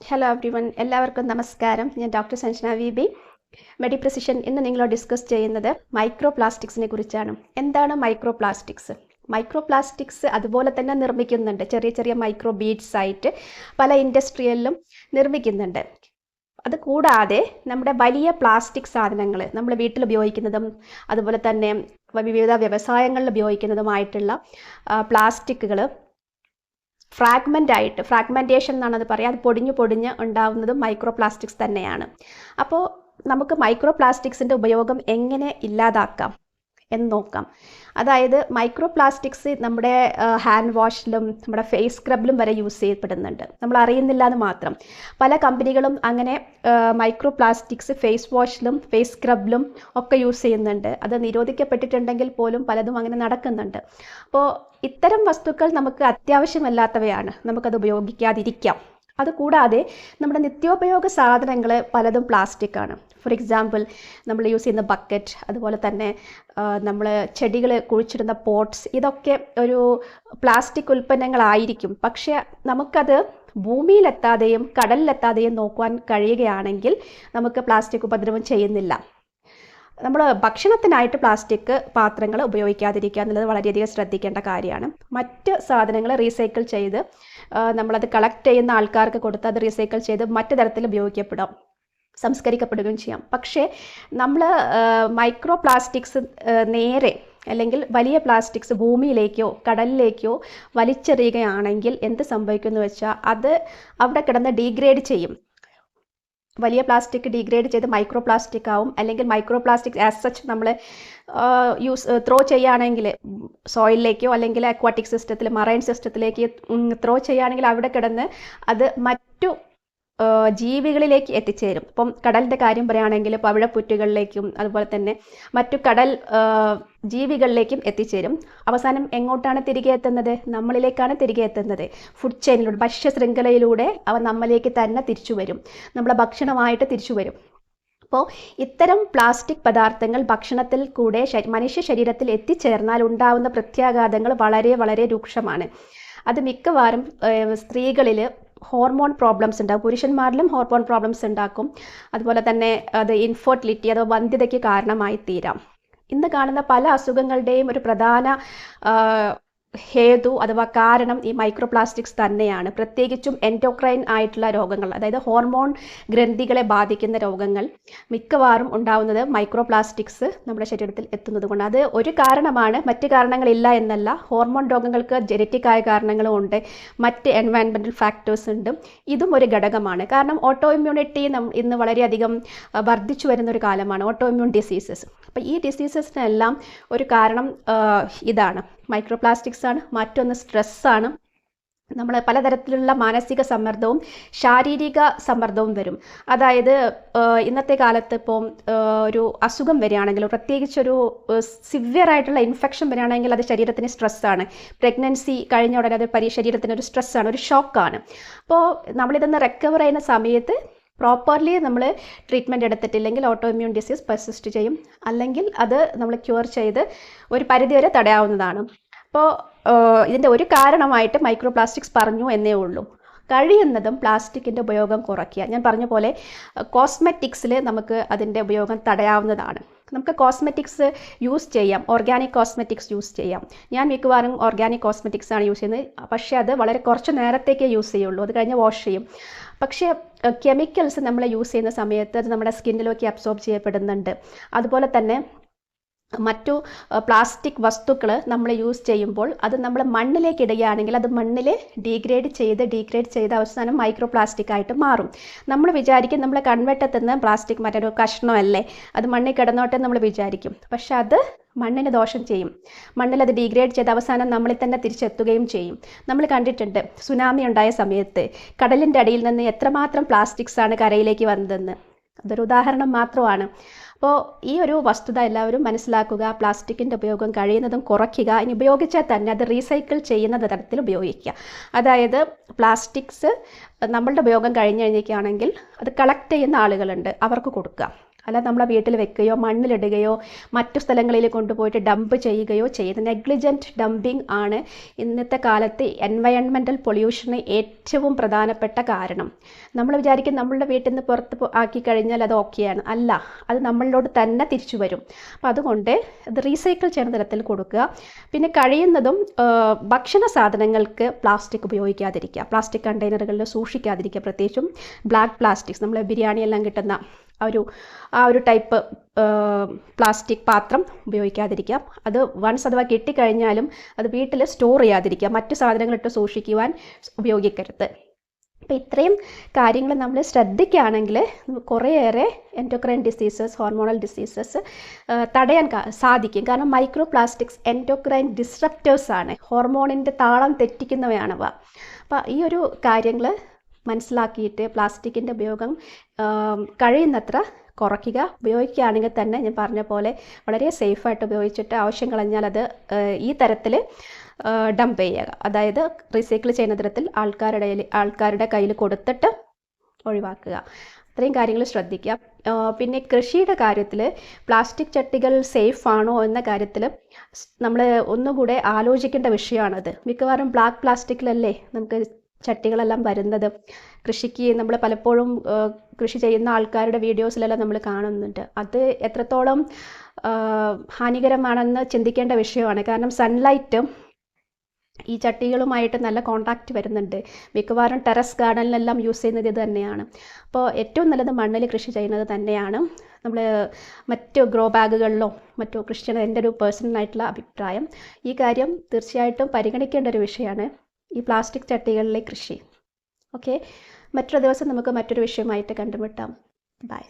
Hello every one എല്ലാവർക്കും നമസ്കാരം. ഞാൻ doctor Sanjana V B Mediprecision ഇന്ന് നിങ്ങൾ ഡിസ്കസ് ചെയ്യുന്നത് മൈക്രോ പ്ലാസ്റ്റിക്സിനെ കുറിച്ചാണ്. എന്താണ് മൈക്രോ പ്ലാസ്റ്റിക്സ് മൈക്രോ പ്ലാസ്റ്റിക്സ് അതുപോലെ തന്നെ നിർമ്മിക്കുന്നുണ്ട്. ചെറിയ ചെറിയ മൈക്രോ ബീഡ്സ് ആയിട്ട് പല ഇൻഡസ്ട്രിയലിലും നിർമ്മിക്കുന്നുണ്ട്. അത് കൂടാതെ നമ്മുടെ വലിയ പ്ലാസ്റ്റിക് സാധനങ്ങൾ നമ്മൾ വീട്ടിൽ ഉപയോഗിക്കുന്നതും അതുപോലെ തന്നെ വിവിധ വ്യവസായങ്ങളിൽ ഉപയോഗിക്കുന്നതുമായിട്ടുള്ള പ്ലാസ്റ്റിക്കുകൾ ഫ്രാഗ്മെന്റ് ആയിട്ട് ഫ്രാഗ്മെന്റേഷൻ എന്നാണ് അത് പറയുക അത് പൊടിഞ്ഞു പൊടിഞ്ഞ് ഉണ്ടാവുന്നതും മൈക്രോ പ്ലാസ്റ്റിക്സ് തന്നെയാണ്. അപ്പോൾ നമുക്ക് മൈക്രോ പ്ലാസ്റ്റിക്സിന്റെ ഉപയോഗം എങ്ങനെ ഇല്ലാതാക്കാം? എന്ന് നോക്കാം. അതായത് മൈക്രോ പ്ലാസ്റ്റിക്സ് നമ്മുടെ ഹാൻഡ് വാഷിലും നമ്മുടെ ഫേസ് സ്ക്രബിലും വരെ യൂസ് ചെയ്യപ്പെടുന്നുണ്ട്. നമ്മൾ അറിയുന്നില്ല എന്ന് മാത്രം. പല കമ്പനികളും അങ്ങനെ മൈക്രോ പ്ലാസ്റ്റിക്സ് ഫേസ് വാഷിലും ഫേസ് സ്ക്രബിലും ഒക്കെ യൂസ് ചെയ്യുന്നുണ്ട്. അത് നിരോധിക്കപ്പെട്ടിട്ടുണ്ടെങ്കിൽ പോലും പലതും അങ്ങനെ നടക്കുന്നുണ്ട്. അപ്പോൾ ഇത്തരം വസ്തുക്കൾ നമുക്ക് അത്യാവശ്യമല്ലാത്തവയാണ്. നമുക്കത് ഉപയോഗിക്കാതിരിക്കാം. അതുകൂടാതെ നമ്മുടെ നിത്യോപയോഗ സാധനങ്ങൾ പലതും പ്ലാസ്റ്റിക് ആണ്. ഫോർ എക്സാമ്പിൾ നമ്മൾ യൂസ് ചെയ്യുന്ന ബക്കറ്റ് അതുപോലെ തന്നെ നമ്മൾ ചെടികൾ കുഴിച്ചിടുന്ന പോട്ട്സ് ഇതൊക്കെ ഒരു പ്ലാസ്റ്റിക് ഉൽപ്പന്നങ്ങളായിരിക്കും. പക്ഷെ നമുക്കത് ഭൂമിയിലെത്താതെയും കടലിലെത്താതെയും നോക്കുവാൻ കഴിയുകയാണെങ്കിൽ നമുക്ക് പ്ലാസ്റ്റിക് ഉപദ്രവം ചെയ്യുന്നില്ല. നമ്മൾ ഭക്ഷണത്തിനായിട്ട് പ്ലാസ്റ്റിക് പാത്രങ്ങൾ ഉപയോഗിക്കാതിരിക്കുക എന്നുള്ളത് വളരെയധികം ശ്രദ്ധിക്കേണ്ട കാര്യമാണ്. മറ്റ് സാധനങ്ങൾ റീസൈക്കിൾ ചെയ്ത് നമ്മളത് കളക്ട് ചെയ്യുന്ന ആൾക്കാർക്ക് കൊടുത്ത് അത് റീസൈക്കിൾ ചെയ്ത് മറ്റു തരത്തിൽ ഉപയോഗിക്കപ്പെടാം സംസ്കരിക്കപ്പെടുകയും ചെയ്യാം. പക്ഷേ നമ്മൾ മൈക്രോ പ്ലാസ്റ്റിക്സ് നേരെ അല്ലെങ്കിൽ വലിയ പ്ലാസ്റ്റിക്സ് ഭൂമിയിലേക്കോ കടലിലേക്കോ വലിച്ചെറിയുകയാണെങ്കിൽ എന്ത് സംഭവിക്കുമെന്ന് വെച്ചാൽ അത് അവിടെ കിടന്ന് ഡീഗ്രേഡ് ചെയ്യും. വലിയ പ്ലാസ്റ്റിക് ഡീഗ്രേഡ് ചെയ്ത് മൈക്രോ പ്ലാസ്റ്റിക് ആവും. അല്ലെങ്കിൽ മൈക്രോ പ്ലാസ്റ്റിക് ആസ് സച്ച് നമ്മൾ യൂസ് ത്രോ ചെയ്യുകയാണെങ്കിൽ സോയിലിലേക്കോ അല്ലെങ്കിൽ അക്വാട്ടിക് സിസ്റ്റത്തിൽ മറൈൻ സിസ്റ്റത്തിലേക്ക് ത്രോ ചെയ്യുകയാണെങ്കിൽ അവിടെ കിടന്ന് അത് മറ്റു ജീവികളിലേക്ക് എത്തിച്ചേരും. ഇപ്പം കടലിന്റെ കാര്യം പറയുകയാണെങ്കിൽ പവിഴപ്പുറ്റുകളിലേക്കും അതുപോലെ തന്നെ മറ്റു കടൽ ജീവികളിലേക്കും എത്തിച്ചേരും. അവസാനം എങ്ങോട്ടാണ് തിരികെ എത്തുന്നത്? നമ്മളിലേക്കാണ് തിരികെ എത്തുന്നത്. ഫുഡ് ചെയിനിലൂടെ ഭക്ഷ്യ ശൃംഖലയിലൂടെ അവ നമ്മളിലേക്ക് തന്നെ തിരിച്ചു വരും. നമ്മളെ ഭക്ഷണമായിട്ട് തിരിച്ചു വരും. അപ്പോൾ ഇത്തരം പ്ലാസ്റ്റിക് പദാർത്ഥങ്ങൾ ഭക്ഷണത്തിൽ കൂടെ മനുഷ്യ ശരീരത്തിൽ എത്തിച്ചേർന്നാൽ ഉണ്ടാവുന്ന പ്രത്യാഘാതങ്ങൾ വളരെ വളരെ രൂക്ഷമാണ്. അത് മിക്കവാറും സ്ത്രീകളിൽ ഹോർമോൺ പ്രോബ്ലംസ് ഉണ്ടാകും പുരുഷന്മാരിലും ഹോർമോൺ പ്രോബ്ലംസ് ഉണ്ടാക്കും. അതുപോലെ തന്നെ അത് ഇൻഫെർട്ടിലിറ്റി അഥവാ വന്ധ്യതയ്ക്ക് കാരണമായി തീരാം. ഇന്ന് കാണുന്ന പല അസുഖങ്ങളുടെയും ഒരു പ്രധാന ഹേതു അഥവാ കാരണം ഈ മൈക്രോ പ്ലാസ്റ്റിക്സ് തന്നെയാണ്. പ്രത്യേകിച്ചും എൻഡോക്രൈൻ ആയിട്ടുള്ള രോഗങ്ങൾ അതായത് ഹോർമോൺ ഗ്രന്ഥികളെ ബാധിക്കുന്ന രോഗങ്ങൾ മിക്കവാറും ഉണ്ടാവുന്നത് മൈക്രോ പ്ലാസ്റ്റിക്സ് നമ്മുടെ ശരീരത്തിൽ എത്തുന്നത് കൊണ്ട് അത് ഒരു കാരണമാണ് മറ്റ് കാരണങ്ങളില്ല എന്നല്ല. ഹോർമോൺ രോഗങ്ങൾക്ക് ജനറ്റിക്കായ കാരണങ്ങളും ഉണ്ട്. മറ്റ് എൻവയൺമെന്റൽ ഫാക്ടേഴ്സ് ഉണ്ട്. ഇതും ഒരു ഘടകമാണ്. കാരണം ഓട്ടോ ഇമ്മ്യൂണിറ്റി ഇന്ന് വളരെയധികം വർദ്ധിച്ചു വരുന്ന ഒരു കാലമാണ് ഓട്ടോ ഇമ്മ്യൂൺ ഡിസീസസ് അപ്പോൾ ഈ ഡിസീസസിനെല്ലാം ഒരു കാരണം ഇതാണ്. മൈക്രോ പ്ലാസ്റ്റിക്സ് ആണ് മറ്റൊന്ന് സ്ട്രെസ്സാണ്. നമ്മൾ പലതരത്തിലുള്ള മാനസിക സമ്മർദ്ദവും ശാരീരിക സമ്മർദ്ദവും വരും. അതായത് ഇന്നത്തെ കാലത്ത് ഇപ്പം ഒരു അസുഖം വരികയാണെങ്കിൽ പ്രത്യേകിച്ചൊരു സിവിയർ ആയിട്ടുള്ള ഇൻഫെക്ഷൻ വരികയാണെങ്കിൽ അത് ശരീരത്തിന് സ്ട്രെസ്സാണ്. പ്രഗ്നൻസി കഴിഞ്ഞ ഉടനെ അത് പരി ശരീരത്തിന് ഒരു സ്ട്രെസ്സാണ് ഒരു ഷോക്കാണ്. അപ്പോൾ നമ്മളിതൊന്ന് റിക്കവർ ചെയ്യുന്ന സമയത്ത് പ്രോപ്പർലി നമ്മൾ ട്രീറ്റ്മെന്റ് എടുത്തിട്ടില്ലെങ്കിൽ ഓട്ടോ ഇമ്മ്യൂൺ ഡിസീസ് പെർസിസ്റ്റ് ചെയ്യും. അല്ലെങ്കിൽ അത് നമ്മൾ ക്യൂർ ചെയ്ത് ഒരു പരിധിവരെ തടയാവുന്നതാണ്. അപ്പോൾ ഇതിന്റെ ഒരു കാരണമായിട്ട് മൈക്രോ പ്ലാസ്റ്റിക്സ് പറഞ്ഞു എന്നേ ഉള്ളൂ. കഴിയുന്നതും പ്ലാസ്റ്റിക്കിന്റെ ഉപയോഗം കുറയ്ക്കുക. ഞാൻ പറഞ്ഞ പോലെ കോസ്മെറ്റിക്സിൽ നമുക്ക് അതിന്റെ ഉപയോഗം തടയാവുന്നതാണ്. നമുക്ക് കോസ്മെറ്റിക്സ് യൂസ് ചെയ്യാം. ഓർഗാനിക് കോസ്മെറ്റിക്സ് യൂസ് ചെയ്യാം. ഞാൻ മിക്കവാറും ഓർഗാനിക് കോസ്മെറ്റിക്സ് ആണ് യൂസ് ചെയ്യുന്നത്. പക്ഷേ അത് വളരെ കുറച്ച് നേരത്തേക്കേ യൂസ് ചെയ്യുള്ളൂ. അത് കഴിഞ്ഞ് വാഷ് ചെയ്യും. പക്ഷേ കെമിക്കൽസ് നമ്മൾ യൂസ് ചെയ്യുന്ന സമയത്ത് അത് നമ്മുടെ സ്കിന്നിലേക്ക് അബ്സോർബ് ചെയ്യപ്പെടുന്നുണ്ട്. അതുപോലെ തന്നെ മറ്റു പ്ലാസ്റ്റിക് വസ്തുക്കൾ നമ്മൾ യൂസ് ചെയ്യുമ്പോൾ അത് നമ്മൾ മണ്ണിലേക്ക് ഇടുകയാണെങ്കിൽ അത് മണ്ണിൽ ഡീഗ്രേഡ് ചെയ്ത് ഡീഗ്രേഡ് ചെയ്ത് അവസാനം മൈക്രോ പ്ലാസ്റ്റിക് ആയിട്ട് മാറും. നമ്മൾ വിചാരിക്കും നമ്മൾ കൺവെട്ടത്തുനിന്ന് പ്ലാസ്റ്റിക് മറ്റൊരു കഷ്ണമല്ലേ? അത് മണ്ണിൽ കിടന്നോട്ടെ നമ്മൾ വിചാരിക്കും. പക്ഷെ അത് മണ്ണിന് ദോഷം ചെയ്യും. മണ്ണിൽ അത് ഡീഗ്രേഡ് ചെയ്ത് അവസാനം നമ്മളിൽ തന്നെ തിരിച്ചെത്തുകയും ചെയ്യും. നമ്മൾ കണ്ടിട്ടുണ്ട് സുനാമി ഉണ്ടായ സമയത്ത് കടലിന്റെ അടിയിൽ നിന്ന് എത്രമാത്രം പ്ലാസ്റ്റിക്സ് ആണ് കരയിലേക്ക് വന്നതെന്ന്. അതൊരു ഉദാഹരണം മാത്രമാണ്. അപ്പോൾ ഈ ഒരു വസ്തുത എല്ലാവരും മനസ്സിലാക്കുക പ്ലാസ്റ്റിക്കിന്റെ ഉപയോഗം കഴിയുന്നതും കുറയ്ക്കുക ഇനി ഉപയോഗിച്ചാൽ തന്നെ അത് റീസൈക്കിൾ ചെയ്യുന്ന തരത്തിൽ ഉപയോഗിക്കുക. അതായത് പ്ലാസ്റ്റിക്സ് നമ്മളുടെ ഉപയോഗം കഴിഞ്ഞ് കഴിഞ്ഞിരിക്കുകയാണെങ്കിൽ അത് കളക്ട് ചെയ്യുന്ന ആളുകളുണ്ട് അവർക്ക് കൊടുക്കുക. അല്ല നമ്മളെ വീട്ടിൽ വെക്കുകയോ മണ്ണിലിടുകയോ മറ്റു സ്ഥലങ്ങളിൽ കൊണ്ടുപോയിട്ട് ഡംപ് ചെയ്യുകയോ ചെയ്യുന്ന നെഗ്ലിജന്റ് ഡംപിങ് ആണ് ഇന്നത്തെ കാലത്ത് എൻവയൺമെന്റൽ പൊല്യൂഷന് ഏറ്റവും പ്രധാനപ്പെട്ട കാരണം. നമ്മൾ വിചാരിക്കും നമ്മളുടെ വീട്ടിൽ നിന്ന് പുറത്ത് ആക്കി കഴിഞ്ഞാൽ അത് ഓക്കെയാണ് അല്ല അത് നമ്മളിലോട്ട് തന്നെ തിരിച്ചു വരും. അപ്പോൾ അതുകൊണ്ട് ഇത് റീസൈക്കിൾ ചെയ്യുന്ന തരത്തിൽ കൊടുക്കുക. പിന്നെ കഴിയുന്നതും ഭക്ഷണ സാധനങ്ങൾക്ക് പ്ലാസ്റ്റിക് ഉപയോഗിക്കാതിരിക്കുക. പ്ലാസ്റ്റിക് കണ്ടെയ്നറുകളിൽ സൂക്ഷിക്കാതിരിക്കുക പ്രത്യേകിച്ചും ബ്ലാക്ക് പ്ലാസ്റ്റിക്സ് നമ്മൾ ബിരിയാണിയെല്ലാം കിട്ടുന്ന ആ ഒരു ആ ഒരു ടൈപ്പ് പ്ലാസ്റ്റിക് പാത്രം ഉപയോഗിക്കാതിരിക്കാം അത് വൺസ് അഥവാ കിട്ടിക്കഴിഞ്ഞാലും അത് വീട്ടിൽ സ്റ്റോർ ചെയ്യാതിരിക്കുക. മറ്റു സാധനങ്ങളിട്ട് സൂക്ഷിക്കുവാൻ ഉപയോഗിക്കരുത്. അപ്പോൾ ഇത്രയും കാര്യങ്ങൾ നമ്മൾ ശ്രദ്ധിക്കുകയാണെങ്കിൽ കുറേയേറെ എൻഡോക്രൈൻ ഡിസീസസ് ഹോർമോണൽ ഡിസീസസ് തടയാൻ സാധിക്കും. കാരണം മൈക്രോ പ്ലാസ്റ്റിക്സ് എൻഡോക്രൈൻ ഡിസ്ട്രപ്റ്റേഴ്സ് ആണ്. ഹോർമോണിന്റെ താളം തെറ്റിക്കുന്നവയാണവ അപ്പോൾ ഈ ഒരു കാര്യങ്ങൾ മനസ്സിലാക്കിയിട്ട് പ്ലാസ്റ്റിക്കിന്റെ ഉപയോഗം കഴിയുന്നത്ര കുറയ്ക്കുക. ഉപയോഗിക്കുകയാണെങ്കിൽ തന്നെ ഞാൻ പറഞ്ഞ പോലെ വളരെ സേഫായിട്ട് ഉപയോഗിച്ചിട്ട് ആവശ്യം കളഞ്ഞാൽ അത് ഈ തരത്തിൽ ഡംപ് ചെയ്യുക. അതായത് റീസൈക്കിൾ ചെയ്യുന്ന തരത്തിൽ ആൾക്കാരുടെ ആൾക്കാരുടെ കയ്യിൽ കൊടുത്തിട്ട് ഒഴിവാക്കുക. അത്രയും കാര്യങ്ങൾ ശ്രദ്ധിക്കുക. പിന്നെ കൃഷിയുടെ കാര്യത്തിൽ പ്ലാസ്റ്റിക് ചട്ടികൾ സേഫ് ആണോ എന്ന കാര്യത്തിൽ നമ്മൾ ഒന്നുകൂടെ ആലോചിക്കേണ്ട വിഷയമാണത്. മിക്കവാറും ബ്ലാക്ക് പ്ലാസ്റ്റിക്കിലല്ലേ നമുക്ക് ചട്ടികളെല്ലാം വരുന്നത്. കൃഷിക്ക് നമ്മൾ പലപ്പോഴും കൃഷി ചെയ്യുന്ന ആൾക്കാരുടെ വീഡിയോസിലെല്ലാം നമ്മൾ കാണുന്നുണ്ട്. അത് എത്രത്തോളം ഹാനികരമാണെന്ന് ചിന്തിക്കേണ്ട വിഷയമാണ്. കാരണം സൺലൈറ്റ് ഈ ചട്ടികളുമായിട്ട് നല്ല കോണ്ടാക്റ്റ് വരുന്നുണ്ട്. മിക്കവാറും ടെറസ് ഗാർഡനിലെല്ലാം യൂസ് ചെയ്യുന്നത് ഇത് തന്നെയാണ്. അപ്പോൾ ഏറ്റവും നല്ലത് മണ്ണിൽ കൃഷി ചെയ്യുന്നത് തന്നെയാണ്. നമ്മൾ മറ്റു ഗ്രോ ബാഗുകളിലോ മറ്റോ കൃഷി ചെയ്യുന്നത് എന്റെ ഒരു പേഴ്സണൽ ആയിട്ടുള്ള അഭിപ്രായം. ഈ കാര്യം തീർച്ചയായിട്ടും പരിഗണിക്കേണ്ട ഒരു വിഷയമാണ്. ഈ പ്ലാസ്റ്റിക് ചട്ടികളിലെ കൃഷി. ഓക്കെ മറ്റൊരു ദിവസം നമുക്ക് മറ്റൊരു വിഷയമായിട്ട് കണ്ടുമുട്ടാം. ബൈ